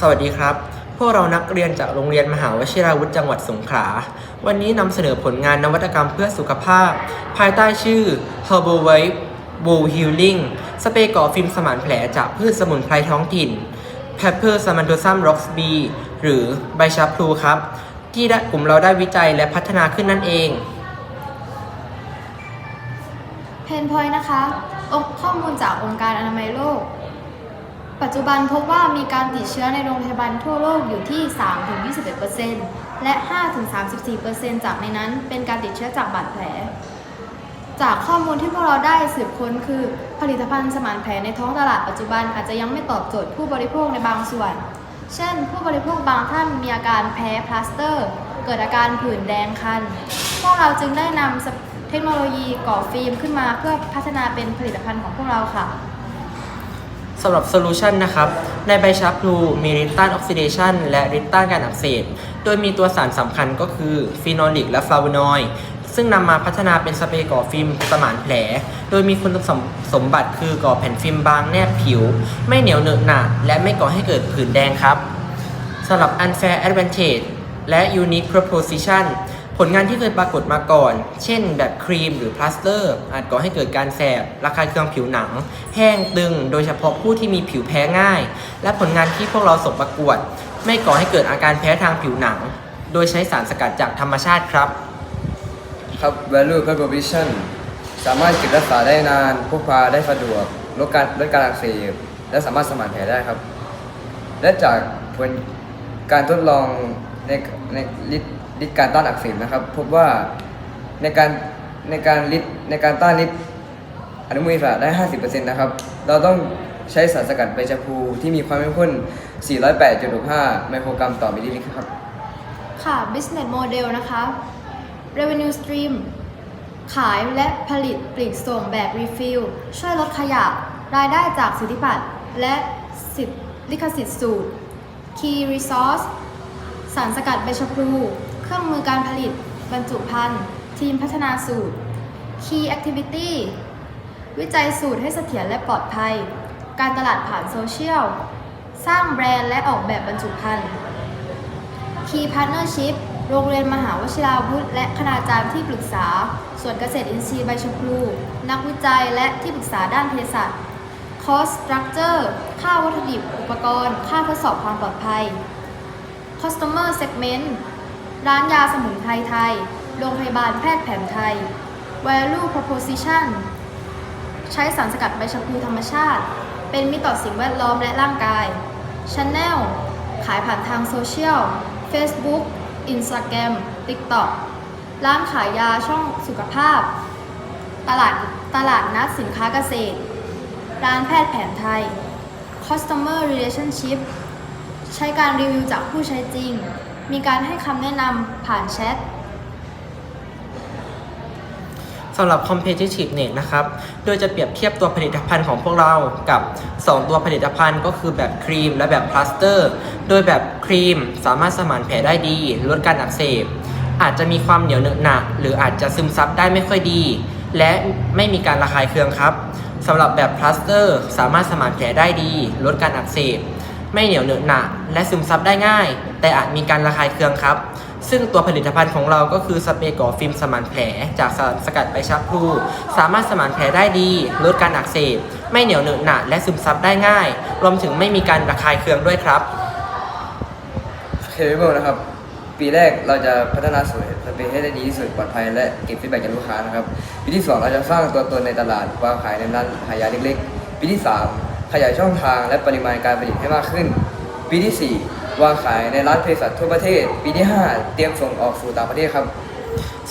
สวัสดีครับ พวกเรานักเรียนจากโรงเรียนมหาวชิราวุธจังหวัดสงขลา วันนี้นำเสนอผลงานนวัตกรรมเพื่อสุขภาพ ภายใต้ชื่อ Herbal Wipe Wool Healing สเปรย์ก่อฟิล์มสมานแผลจากพืชสมุนไพรท้องถิ่น Pepper s a m a n t o s u m r o x b หรือใบชาพลูครับ ที่กลุ่มเราได้วิจัยและพัฒนาขึ้นนั่นเองเพนพอยนะคะองข้อมูลจากองค์การอนามัยโลก ปัจจุบันพบว่ามีการติดเชื้อในโรงพยาบาลทั่วโลกอยู่ที่ 3-21%และ 5-34%จากในนั้นเป็นการติดเชื้อจากบาดแผล จากข้อมูลที่พวกเราได้สืบค้นคือ ผลิตภัณฑ์สมานแผลในท้องตลาดปัจจุบันอาจจะยังไม่ตอบโจทย์ผู้บริโภคในบางส่วน เช่น ผู้บริโภคบางท่านมีอาการแพ้พลาสเตอร์ เกิดอาการผื่นแดงคัน พวกเราจึงได้นำเทคโนโลยีก่อฟิล์มขึ้นมาเพื่อพัฒนาเป็นผลิตภัณฑ์ของพวกเราค่ะ สำหรับโซลูชันนะครับ ในใบชาพลูมีฤทธิ์ต้านออกซิเดชันและฤทธิ์ต้านการอักเสบ โดยมีตัวสารสำคัญก็คือฟีนอลิกและฟลาโวนอยด์ซึ่งนำมาพัฒนาเป็นสเปรย์ก่อฟิล์มสมานแผล โดยมีคุณสมสมบัติคือก่อแผ่นฟิล์มบางแนบผิว ไม่เหนียวเหนอะหนะและไม่ก่อให้เกิดผื่นแดงครับสำหรับ unfair advantage และ unique proposition ผลงานที่เคยปรากฏมาก่อน เช่น แบบครีมหรือพลาสเตอร์ อาจก่อให้เกิดการแสบระคายเคืองผิวหนัง แห้งตึง โดยเฉพาะผู้ที่มีผิวแพ้ง่าย และผลงานที่พวกเราส่งประกวด ไม่ก่อให้เกิดอาการแพ้ทางผิวหนัง โดยใช้สารสกัดจากธรรมชาติครับ ครับ value proposition สามารถเก็บรักษาได้นานพกพาได้สะดวกลดการลดการอักเสบและสามารถสมานแผลได้ครับ และจากผลการทดลองในในฤทธิ์ ฤทธิ์การต้านอักเสบนะครับ พบว่าในการในการฤทธิ์ในการต้านฤทธิ์อนุมูลอิสระได้ 50%นะครับ เราต้องใช้สารสกัดใบชะพูที่มีความเข้มข้น 408.65 ไมโครกรัมต่อมิลลิลิตรครับ ค่ะ business model นะคะ revenue stream ขายและผลิตปลีกส่งแบบ refill ช่วยลดขยะ รายได้จากสิทธิบัตรและสิทธิลิขสิทธิ์สูตร key resource สารสกัดใบชะพลู เครื่องมือการผลิต บรรจุภัณฑ์ ทีมพัฒนาสูตร key activity วิจัยสูตรให้เสถียรและปลอดภัย การตลาดผ่านโซเชียล สร้างแบรนด์และออกแบบบรรจุภัณฑ์ Key Partnership โรงเรียนมหาวชิราวุธ และคณาจารย์ที่ปรึกษา ส่วนเกษตรอินทรีย์ใบชะพลูนักวิจัยและที่ปรึกษาด้านเภสัช Cost Structure ค่าวัตถุดิบ อุปกรณ์ ค่าทดสอบความปลอดภัย Customer Segment ร้านยาสมุนไพรไทย โรงพยาบาลแพทย์แผนไทย Value Proposition ใช้สารสกัดใบชะพลูธรรมชาติ เป็นมิตรต่อสิ่งแวดล้อมและร่างกาย Channel ขายผ่านทางโซเชียล Facebook Instagram TikTok ร้านขายยาช่องสุขภาพ ตลาดตลาดนัดสินค้าเกษตร ร้านแพทย์แผนไทย Customer Relationship ใช้การรีวิวจากผู้ใช้จริง มีการให้คำแนะนำผ่านแชท สำหรับ competitiveness นะครับ โดยจะเปรียบเทียบตัวผลิตภัณฑ์ของพวกเรากับ 2 ตัวผลิตภัณฑ์ก็คือแบบครีมและแบบพลาสเตอร์ โดยแบบครีมสามารถสมานแผลได้ดี ลดการอักเสบ อาจจะมีความเหนียวเหนอะหนะหรืออาจจะซึมซับได้ไม่ค่อยดี และไม่มีการระคายเคืองครับสำหรับแบบพลาสเตอร์สามารถสมานแผลได้ดี ลดการอักเสบ ไม่เหนียวเหนอะหนะและซึมซับได้ง่าย แต่อาจมีการระคายเคืองครับ ซึ่งตัวผลิตภัณฑ์ของเราก็คือสเปรย์ก่อฟิล์มสมานแผล จากสารสกัดใบชะพลูสามารถสมานแผลได้ดี ลดการอักเสบ ไม่เหนียวเหนอะหนะและซึมซับได้ง่าย รวมถึงไม่มีการระคายเคืองด้วยครับ เคเบิลนะครับ ปีแรกเราจะพัฒนาสูตรสเปรย์ให้ได้ดีที่สุดปลอดภัยและเก็บฟีดแบ็กจากลูกค้านะครับปีที่ 2 เราจะสร้างตัวตนในตลาดวางขายในร้านขายยาเล็กๆ ปีที่ 3 ขยายช่องทางและปริมาณการผลิตให้มากขึ้น ปีที่ 4 วางขายในร้านเภสัชทั่วประเทศ ปีที่ 5 เตรียมส่งออกสู่ต่างประเทศครับ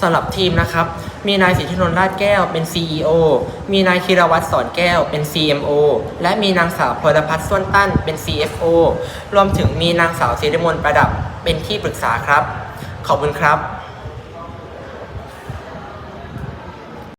สำหรับทีมนะครับ มีนายสิทธินนท์ราชแก้วเป็น CEO มีนายธีรวัตรสอนแก้วเป็น CMO และมีนางสาวพลพัฒน์ส้วนตั้นเป็น CFO รวมถึงมีนางสาวศิริมนประดับเป็นที่ปรึกษาครับ ขอบคุณครับ